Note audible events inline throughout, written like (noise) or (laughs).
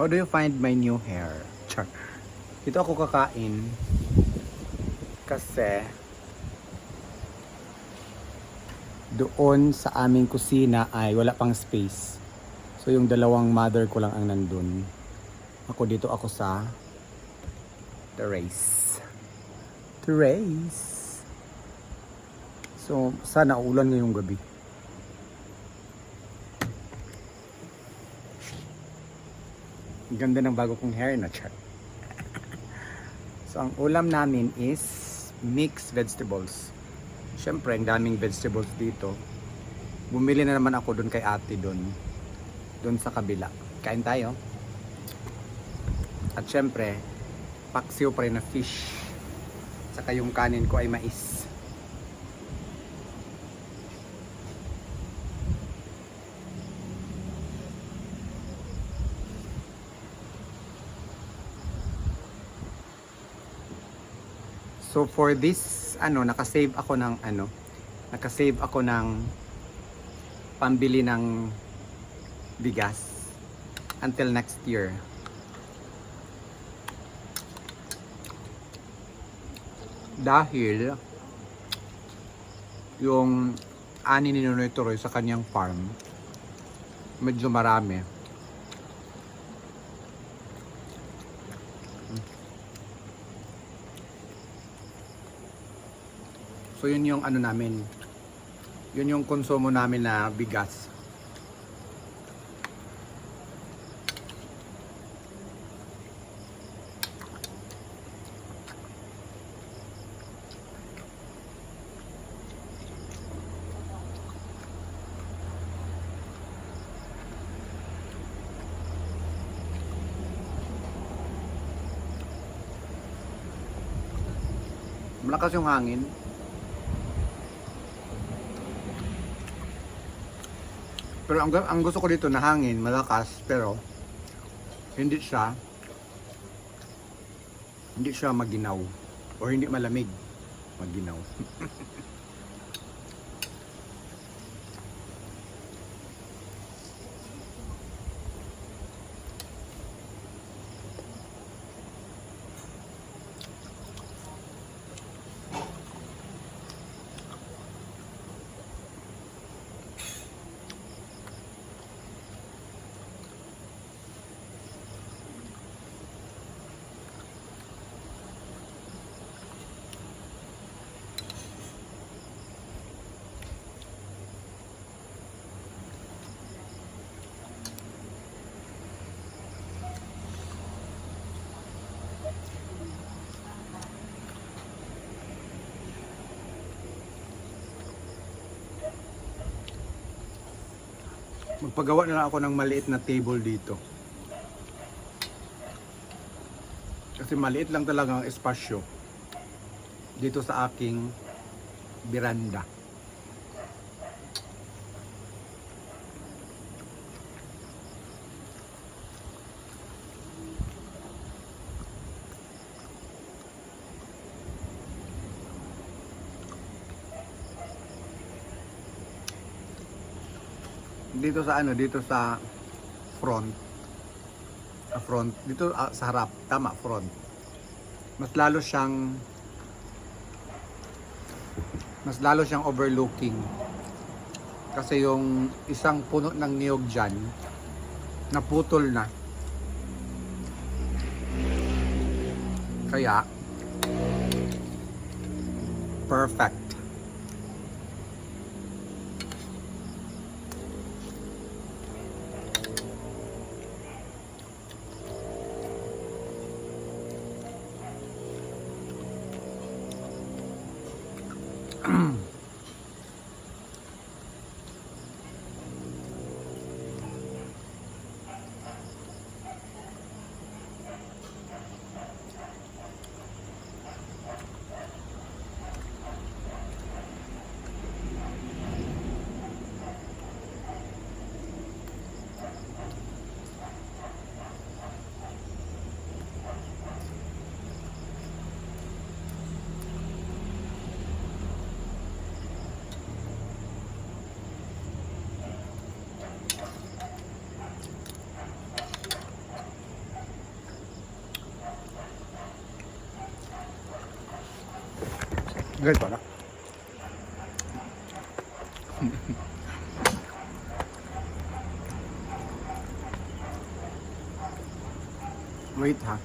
How do you find my new hair? Char. Dito ako kakain. Kasi doon sa aming kusina ay wala pang space. So yung dalawang mother ko lang ang nandun. Ako dito ako sa terrace. Terrace. So sana ulan ngayong gabi. Ganda ng bago kong hair na char. So ang ulam namin is mixed vegetables. Siyempre, ang daming vegetables dito. Bumili na naman ako doon kay ate doon. Doon sa kabila. Kain tayo. At syempre, paksiw pa rin na fish. Saka yung kanin ko ay mais. So for this, ano, nakasave ako ng ano, nakasave ako ng pambili ng bigas until next year. Dahil yung ani ni Nonoy Turoy sa kanyang farm, medyo marami. So yun yung ano namin. Yun yung konsumo namin na bigas. Malakas yung hangin. Pero ang, ang gusto ko dito na hangin, malakas, pero hindi siya hindi siya maginaw or hindi malamig maginaw. (laughs) Magpagawa na lang ako ng maliit na table dito. Kasi maliit lang talaga ang espasyo dito sa aking biranda. Dito sa ano dito sa front. Ah, front. Dito ah, sa harap. Tama front. Mas lalo siyang mas lalo siyang overlooking. Kasi yung isang puno ng niyog dyan naputol na. Kaya perfect 应该找了微糖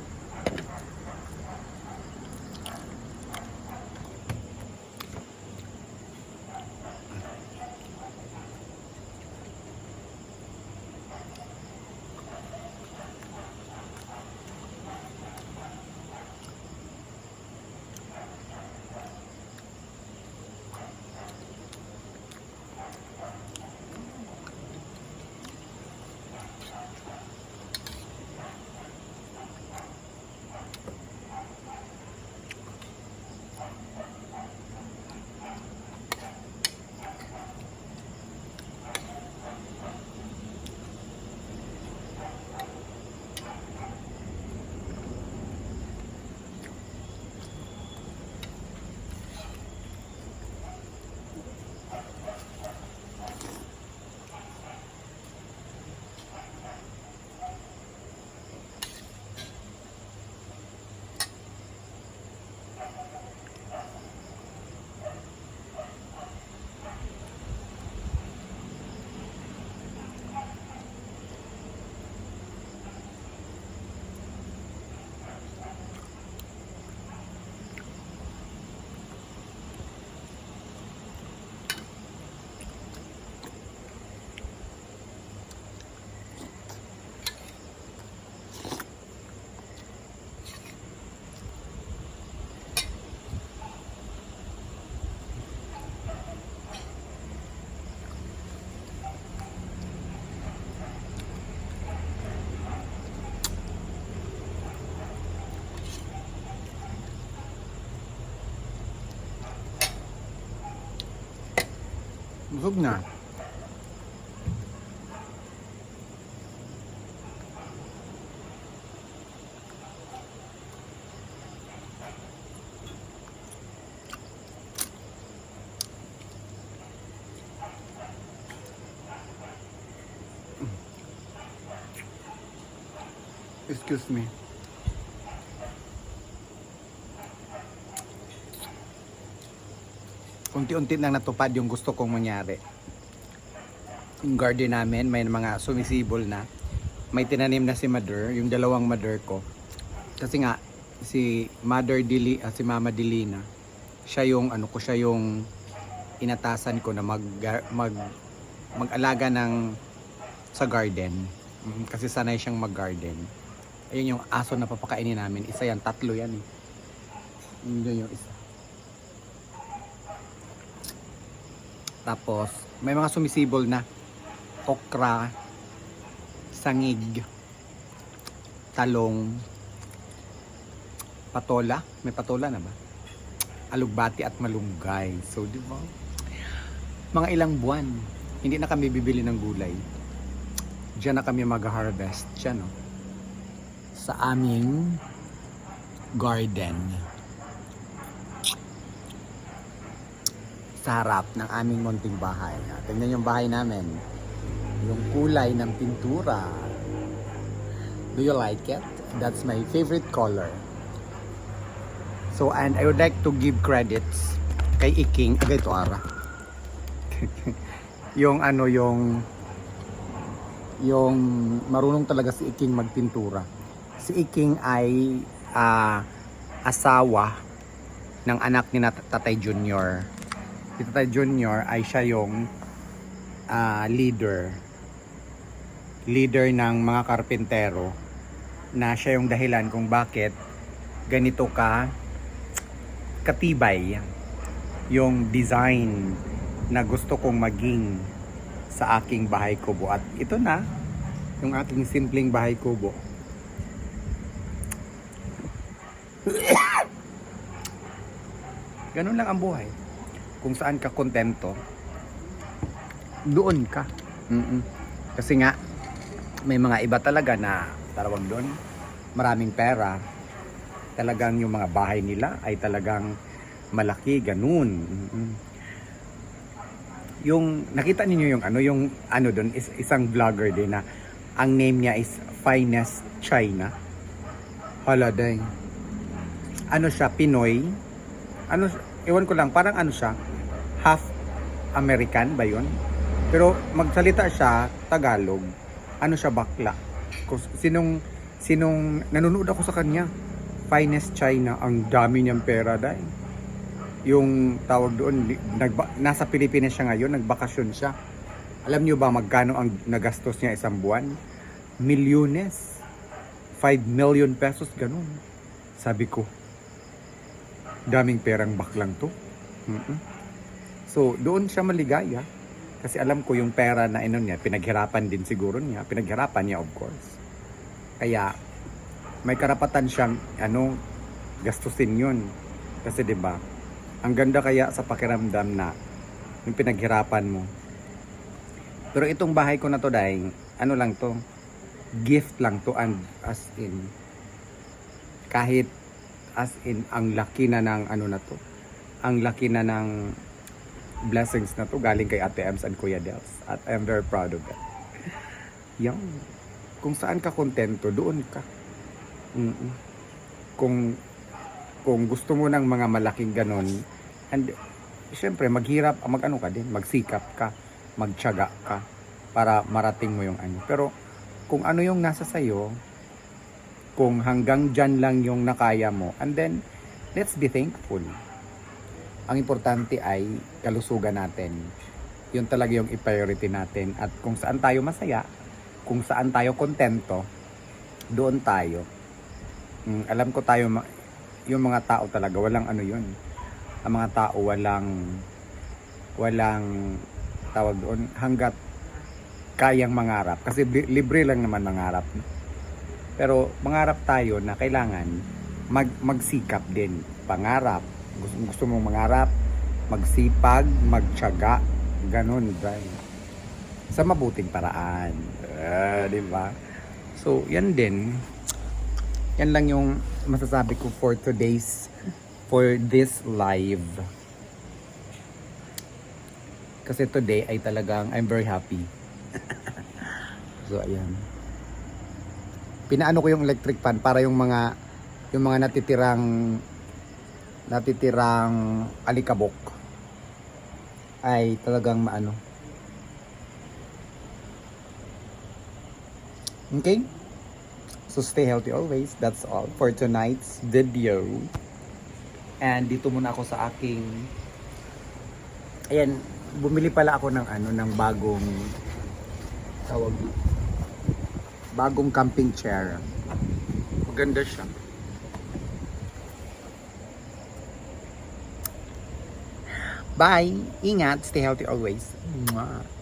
Excuse me. Unti-unti nang natupad yung gusto kong mangyari. Yung garden namin, may mga sumisibol na. May tinanim na si Mother, yung dalawang Mother ko. Kasi nga, si Mother Dili, ah, si Mama Dilina, siya yung, ano ko, siya yung inatasan ko na mag, mag, mag-alaga ng sa garden. Mm, Kasi sanay siyang mag-garden. Ayun yung aso na papakainin namin. Isa yan, tatlo yan eh. Yun yung isa. Tapos, may mga sumisibol na okra, sangig, talong, patola. May patola na ba? Alugbati at malunggay. So, di ba? Mga ilang buwan, hindi na kami bibili ng gulay. Diyan na kami mag-harvest. Diyan, no? Sa aming garden. Sa harap ng aming munting bahay. Ah, Tingnan yung bahay namin. Yung kulay ng pintura. Do you like it? That's my favorite color. So, and I would like to give credits kay Iking. Agay ito, Ara. (laughs) yung ano, yung yung marunong talaga si Iking magpintura. Si Iking ay ah, asawa ng anak ni Tatay Junior si Tatay Junior ay siya yung ah, leader. Leader ng mga karpintero na siya yung dahilan kung bakit ganito ka katibay yung design na gusto kong maging sa aking bahay kubo. At ito na yung aking simpleng bahay kubo. (coughs) Ganun lang ang buhay kung saan ka kontento, doon ka. Mm-mm. Kasi nga, may mga iba talaga na, tarawag doon, maraming pera. Talagang yung mga bahay nila ay talagang malaki, ganun. Mm-mm. Yung, nakita ninyo yung ano, yung ano doon, is, isang vlogger din na, ang name niya is Finest China. Hala. Ano siya, Pinoy. Ano, ewan ko lang, parang ano siya, half American ba yun? Pero magsalita siya Tagalog. Ano siya bakla? Sinong sinong nanonood ako sa kanya. Finest China, ang dami niyang pera dahil. Yung tawag doon, nagba, nasa Pilipinas siya ngayon, nagbakasyon siya. Alam niyo ba magkano ang nagastos niya isang buwan? Milyones. 5 million pesos, ganun. Sabi ko, daming perang baklang to. Mm-mm. So, doon siya maligaya. Kasi alam ko yung pera na ino niya, pinaghirapan din siguro niya. Pinaghirapan niya, of course. Kaya, may karapatan siyang, ano, gastusin yun. Kasi 'di ba ang ganda kaya sa pakiramdam na yung pinaghirapan mo. Pero itong bahay ko na to, dahil, ano lang to, gift lang to and as in, kahit as in, ang laki na ng ano na to, ang laki na ng blessings na to galing kay Ate Ems and Kuya Dels. At I'm very proud of that. Yan. Kung saan ka kontento, doon ka. Mm-mm. Kung kung gusto mo ng mga malaking ganon, and syempre maghirap, mag ano ka din, magsikap ka, magtiyaga ka para marating mo yung ano. Pero kung ano yung nasa sayo, kung hanggang dyan lang yung nakaya mo, and then let's be thankful. Ang importante ay kalusugan natin. Yun talaga yung i-priority natin. At kung saan tayo masaya, kung saan tayo kontento, doon tayo. Mm, alam ko tayo, yung mga tao talaga, walang ano yun. Ang mga tao walang, walang, tawag doon, hanggat kayang mangarap. Kasi libre lang naman mangarap. Pero mangarap tayo na kailangan mag, magsikap din. Pangarap. Gusto, gusto mong mangarap, magsipag, magtiyaga, ganun. Dahil sa mabuting paraan. Ah, di ba? So, yan din. Yan lang yung masasabi ko for today's for this live. Kasi today ay talagang I'm very happy. (laughs) so ayan. Pinaano ko yung electric fan para yung mga yung mga natitirang natitirang alikabok ay talagang maano. Okay? So stay healthy always. That's all for tonight's video. And dito muna ako sa aking Ayan, bumili pala ako ng ano ng bagong tawag bagong camping chair. Maganda siya. Bye. Ingat. Stay healthy always. Mwah.